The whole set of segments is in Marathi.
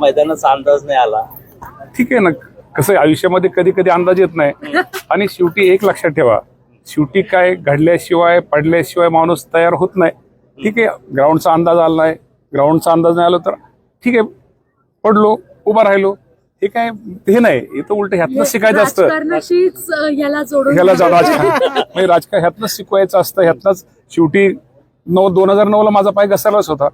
मैदानाचा अंदाज नाही आला. ठीक आहे ना. कसं आहे, आयुष्यामध्ये कधी कधी अंदाज येत नाही. आणि शेवटी एक लक्षात ठेवा. शेवटी काय घडल्याशिवाय पडल्याशिवाय माणूस तयार होत नाही. ठीक आहे ग्राउंडचा अंदाज आला नाही. ग्राउंडचा अंदाज नाही आला तर ठीक आहे पडलो उभा राहिलो. हे काय हे नाही. हे तर उलट ह्यातनं शिकायचं असतं. राजकारणाशीच अ, याला जोडून ह्याला जा- राजकारण म्हणजे राजकारण ह्यातनंच शिकवायचं असतं. ह्यातनंच शेवटी नऊ दोन हजार नऊ ला माझा पाय घसरलाच होता.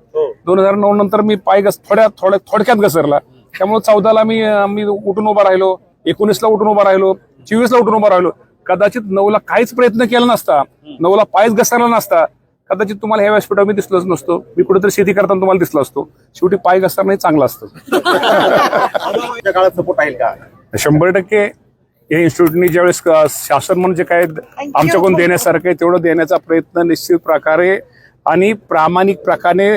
दोन हजार नऊ नंतर मी पाय घस थोड्या थोड्या थोडक्यात घसरला. त्यामुळे चौदाला मी मी उठून उभा राहिलो एकोणीसला उठून उभा राहिलो चोवीसला उठून उभा राहिलो. कदाचित नऊला काहीच प्रयत्न केला नसता. नऊला पायच घसरला नसता. कदाचित तुम्हाला ह्या व्यासपीठावर मी दिसलोच नसतो. मी कुठेतरी शेती करताना तुम्हाला दिसलो असतो. शेवटी पाय घसरणं हे चांगलं असतं. त्या काळात सपोर्ट राहील का? शंभर टक्के या इन्स्टिट्यूटनी ज्यावेळेस शासन म्हणून जे काय आमच्याकडून देण्यासारखं आहे तेवढं देण्याचा प्रयत्न निश्चित प्रकारे आणि प्रामाणिक प्रकारे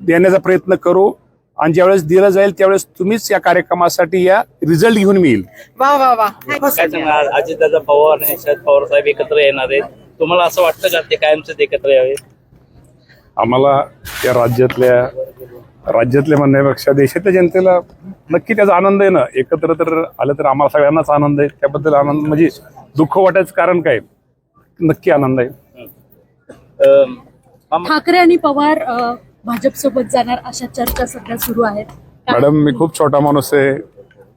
देण्याचा प्रयत्न करू आणि ज्यावेळेस दिलं जाईल त्यावेळेस तुम्हीच या कार्यक्रमासाठी या रिझल्ट घेऊन मी येईल वा वा वा. काय सांगणार अजितदादा पवार आणि शरद पवार साहेब एकत्र येणार आहेत. तुम्हाला असं वाटतं का ते कायमच एकत्र यावे? आम्हाला या राज्यातल्या राज्यातल्या म्हणण्यापेक्षा देशातल्या जनतेला नक्की त्याचा आनंद आहे ना. एकत्र तर आलं तर आम्हाला सगळ्यांनाच आनंद आहे. त्याबद्दल आनंद म्हणजे दुःख वाटायचं कारण काय? नक्की आनंद आहे. अं, ठाकरे आणि पवार अ, भाजपसोबत जाणार अशा चर्चा सध्या सुरू आहेत. मॅडम मी खूप छोटा माणूस आहे.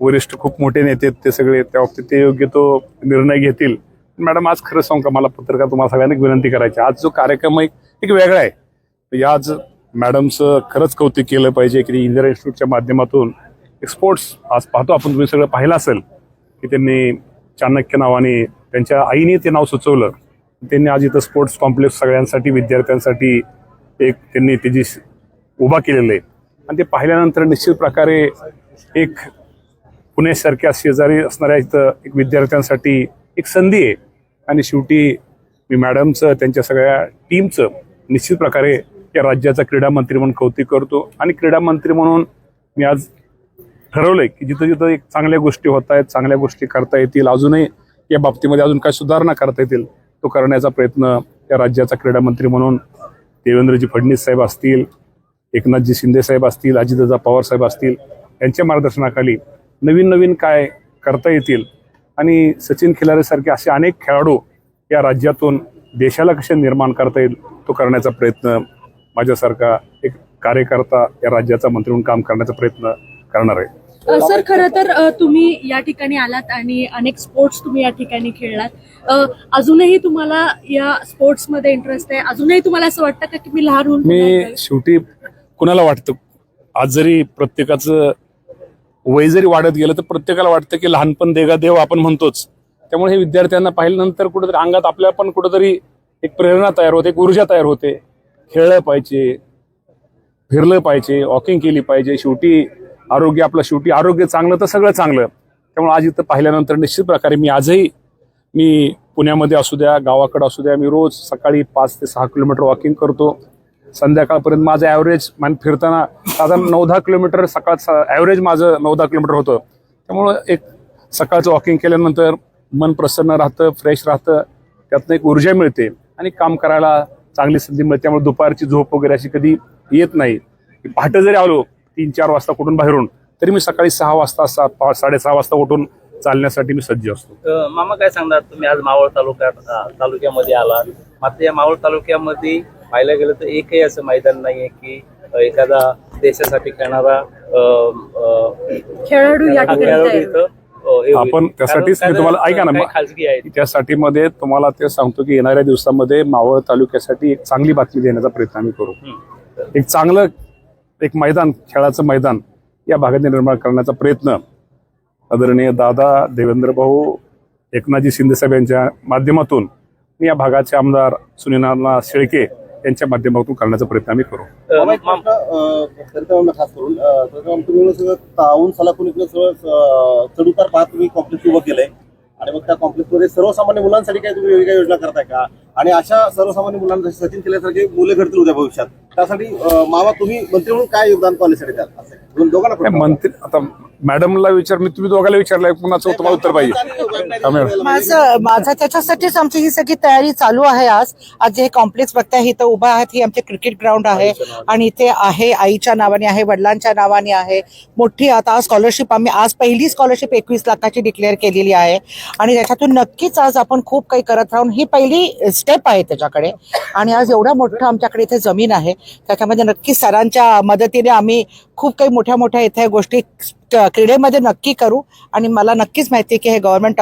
वरिष्ठ खूप मोठे नेते आहेत ते सगळे. त्या बाबतीत ते योग्य तो निर्णय घेतील. मॅडम आज खरं सांगू का? मला पत्रकार तुम्हाला सगळ्यांना एक विनंती करायची आज जो कार्यक्रम आहे एक वेगळा आहे. म्हणजे आज मॅडमचं खरंच कौतुक केलं पाहिजे की इंदिरा इन्स्टिट्यूटच्या माध्यमातून एक स्पोर्ट्स आज पाहतो. आपण तुम्ही सगळं पाहिलं असेल की त्यांनी चाणक्य नावाने त्यांच्या आईने ते नाव सुचवलं. त्यांनी आज इथं स्पोर्ट्स कॉम्प्लेक्स सगळ्यांसाठी विद्यार्थ्यांसाठी एक त्यांनी त्याची उभा केलेलं आहे आणि ते पाहिल्यानंतर निश्चित प्रकारे एक पुण्यासारख्या शेजारी असणाऱ्या इथं एक विद्यार्थ्यांसाठी एक संधी आहे. आणि शेवटी मी मॅडमचं त्यांच्या सगळ्या टीमचं निश्चित प्रकारे या राज्याचा क्रीडा मंत्री म्हणून कौतुक करतो. आणि क्रीडा मंत्री म्हणून मी आज ठरवलंय की जिथं जिथं एक चांगल्या गोष्टी होत आहेत चांगल्या गोष्टी करता येतील अजूनही या बाबतीमध्ये अजून काय सुधारणा करता येतील तो करण्याचा प्रयत्न या राज्याचा क्रीडा मंत्री म्हणून देवेंद्रजी फडणवीस साहेब असतील एकनाथजी शिंदे साहेब असतील अजितदादा पवार साहेब असतील यांच्या मार्गदर्शनाखाली नवीन नवीन काय करता येतील? आणि सचिन खिलारेसारखे असे अनेक खेळाडू या राज्यातून देशाला कसे निर्माण करता येईल तो करण्याचा प्रयत्न माझ्यासारखा एक कार्यकर्ता या राज्याचा मंत्री म्हणून काम करण्याचा प्रयत्न करणार आहे. सर खरं तर तुम्ही या ठिकाणी आलात आणि अनेक स्पोर्ट्स तुम्ही या ठिकाणी खेळलात. अजूनही तुम्हाला या स्पोर्ट्समध्ये इंटरेस्ट आहे. अजूनही तुम्हाला असं वाटतं का की मी लहान होऊन मी शेवटी कुणाला वाटतं? आज जरी प्रत्येकाचं वय जरी वाढत गेलं तर प्रत्येकाला वाटतं की लहानपण देगा देव आपण म्हणतोच. त्यामुळे हे विद्यार्थ्यांना पाहिल्यानंतर कुठेतरी अंगात आपल्या पण कुठेतरी एक प्रेरणा तयार होते एक ऊर्जा तयार होते. खेळलं पाहिजे फिरलं पाहिजे वॉकिंग केली पाहिजे. शेवटी आरोग्य आपलं शेवटी आरोग्य चांगलं तर सगळं चांगलं. त्यामुळे आज इथं पाहिल्यानंतर निश्चित प्रकारे मी आजही मी पुण्यामध्ये असू द्या गावाकडं असू द्या मी रोज सकाळी पाच ते सहा किलोमीटर वॉकिंग करतो. संध्याकाळपर्यंत माझं ॲव्हरेज मान फिरताना साधारण नऊ दहा किलोमीटर सकाळचं ॲव्हरेज माझं नऊ दहा किलोमीटर होतं. त्यामुळं एक सकाळचं वॉकिंग केल्यानंतर मन प्रसन्न राहतं फ्रेश राहतं त्यातनं एक ऊर्जा मिळते आणि काम करायला चांगली संधी मिळते. त्यामुळे दुपारची झोप वगैरे अशी कधी येत नाही. पहाटं जरी आलो तीन चार वाजता कुठून बाहेरून तरी मी सकाळी सहा वाजता सात पाच साडेसहा वाजता उठून चालण्यासाठी मी सज्ज असतो. मामा काय सांगणार तुम्ही आज मावळ तालुक्यात तालुक्यामध्ये आलात. मात्र या मावळ तालुक्यामध्ये पाहायला गेलं तर एकही असं मैदान नाहीये की एखादा देशासाठी खेळणारा खेळाडू इथं, हे. आपण त्यासाठीच मी तुम्हाला ऐका ना खाजगी आहेत. त्यासाठी मध्ये तुम्हाला ते सांगतो की येणाऱ्या दिवसामध्ये मावळ तालुक्यासाठी एक चांगली बातमी देण्याचा प्रयत्न आम्ही करू. एक चांगलं एक मैदान खेळाचं मैदान या भागात निर्माण करण्याचा प्रयत्न आदरणीय दादा देवेंद्र भाऊ एकनाथजी शिंदेसाहेब यांच्या माध्यमातून आणि या भागाचे आमदार सुनीलनाना शेळके यांच्या माध्यमातून करण्याचा प्रयत्न आम्ही करू. खास करून तावून सलाखून इकडे सगळं अं, चढउतार पाहत तुम्ही कॉम्प्लेक्स उभं केलंय. आणि मग त्या कॉम्प्लेक्समध्ये सर्वसामान्य मुलांसाठी काय तुम्ही वेगळी काही योजना करताय का? आणि अशा सर्वसामान्य मुलांना जसे सचिन केल्यासारखे मुलं घडतील उद्या भविष्यात. त्यासाठी मामा तुम्ही मंत्री म्हणून काय योगदान कॉलेजसाठी द्याल? दोघांना मंत्री आता मॅडमला विचार मी तुम्ही दोघांना विचारलंय पुन्हा तुम्हाला उत्तर पाहिजे. हा. माझं माझं त्याच्यासाठीच आमची ही सगळी तयारी चालू आहे आज. आज जे कॉम्प्लेक्स बघताय इथं उभा आहात ही आमचे क्रिकेट ग्राउंड आहे आणि इथे आहे आईच्या नावाने आहे वडिलांच्या नावाने आहे. मोठी आता स्कॉलरशिप आम्ही आज पहिली स्कॉलरशिप एकवीस लाखाची डिक्लेअर केलेली आहे. आणि त्याच्यातून नक्कीच आज आपण खूप काही करत राहून ही पहिली स्टेप आहे त्याच्याकडे. आणि आज एवढा मोठा आमच्याकडे इथे जमीन आहे. त्याच्यामध्ये नक्की सरांच्या मदतीने आम्ही खूप काही मोठ्या मोठ्या इथे गोष्टी क्रीडेमध्ये नक्की करू. आणि मला नक्कीच माहिती आहे की हे गव्हर्नमेंट